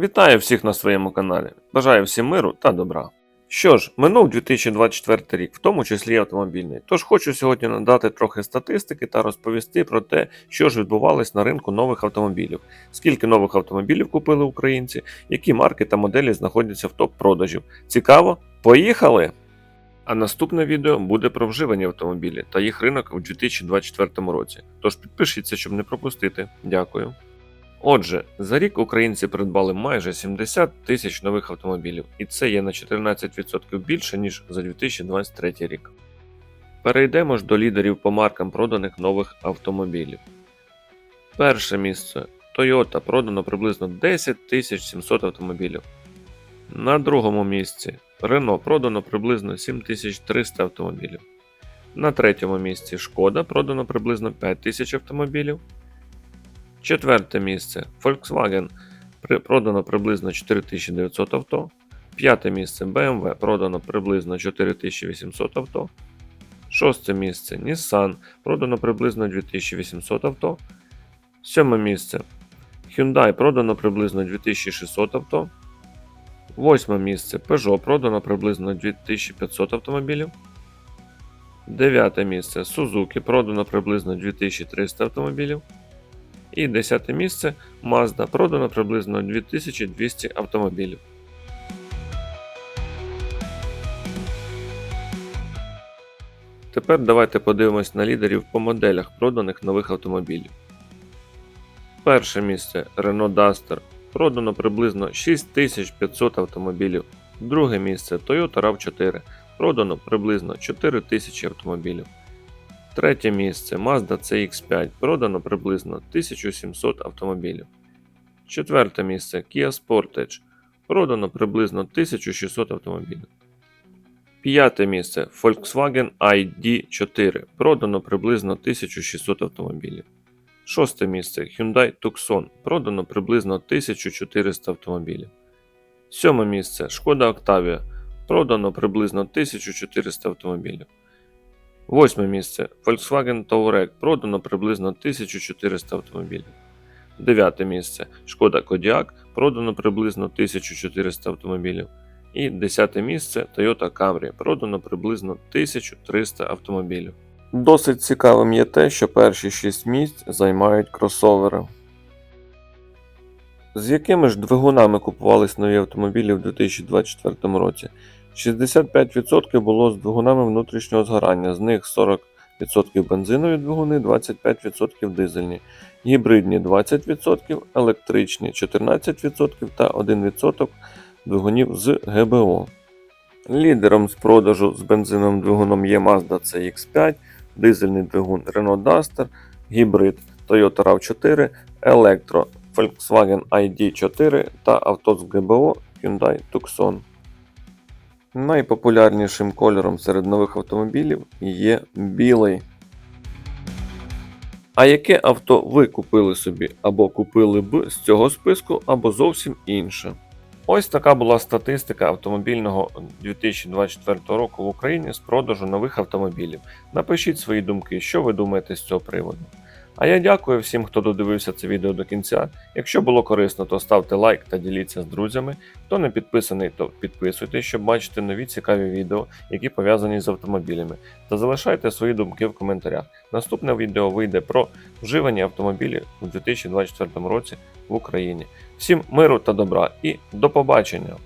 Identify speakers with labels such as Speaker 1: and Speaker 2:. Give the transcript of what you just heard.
Speaker 1: Вітаю всіх на своєму каналі. Бажаю всім миру та добра. Що ж, минув 2024 рік, в тому числі автомобільний. Тож хочу сьогодні надати трохи статистики та розповісти про те, що ж відбувалось на ринку нових автомобілів, скільки нових автомобілів купили українці, які марки та моделі знаходяться в топ-продажів. Цікаво? Поїхали! А наступне відео буде про вживані автомобілі та їх ринок у 2024 році. Тож підпишіться, щоб не пропустити. Дякую. Отже, за рік українці придбали майже 70 тисяч нових автомобілів, і це є на 14% більше, ніж за 2023 рік. Перейдемо ж до лідерів по маркам проданих нових автомобілів. Перше місце Toyota продано приблизно 10 700 автомобілів. На другому місці Renault продано приблизно 7300 автомобілів. На третьому місці Шкода продано приблизно 5000 автомобілів. Четверте місце Volkswagen продано приблизно 4900 авто. П'яте місце BMW продано приблизно 4800 авто. Шосте місце Nissan продано приблизно 2800 авто. Сьоме місце Hyundai продано приблизно 2600 авто. Восьме місце Peugeot продано приблизно 2500 автомобілів. Дев'яте місце Suzuki продано приблизно 2300 автомобілів. І 10 місце Mazda продано приблизно 2200 автомобілів. Тепер давайте подивимось на лідерів по моделях проданих нових автомобілів. Перше місце Renault Duster продано приблизно 6500 автомобілів. Друге місце Toyota RAV4 продано приблизно 4000 автомобілів. Третє місце Mazda CX5 продано приблизно 1700 автомобілів. Четверте місце Kia Sportage продано приблизно 1600 автомобілів. П'яте місце Volkswagen ID4 продано приблизно 1600 автомобілів. Шосте місце Hyundai Tucson продано приблизно 1400 автомобілів. Сьоме місце Шкода Octavia продано приблизно 1400 автомобілів. Восьме місце Volkswagen Touareg продано приблизно 1400 автомобілів. Дев'яте місце Шкода Kodiaq продано приблизно 1400 автомобілів. І десяте місце Toyota Camry продано приблизно 1300 автомобілів. Досить цікавим є те, що перші 6 місць займають кросовери. З якими ж двигунами купувались нові автомобілі в 2024 році? 65% було з двигунами внутрішнього згорання, з них 40% бензинові двигуни, 25% дизельні, гібридні 20%, електричні 14% та 1% двигунів з ГБО. Лідером з продажу з бензиновим двигуном є Mazda CX5, дизельний двигун Renault Duster, гібрид Toyota RAV4, електро Volkswagen ID4 та авто з ГБО Hyundai Tucson. Найпопулярнішим кольором серед нових автомобілів є білий. А яке авто ви купили собі або купили б з цього списку, або зовсім інше? Ось така була статистика автомобільного 2024 року в Україні з продажу нових автомобілів. Напишіть свої думки, що ви думаєте з цього приводу. А я дякую всім, хто додивився це відео до кінця. Якщо було корисно, то ставте лайк та діліться з друзями. Хто не підписаний, то підписуйтесь, щоб бачити нові цікаві відео, які пов'язані з автомобілями. Та залишайте свої думки в коментарях. Наступне відео вийде про вживані автомобілі у 2024 році в Україні. Всім миру та добра і до побачення!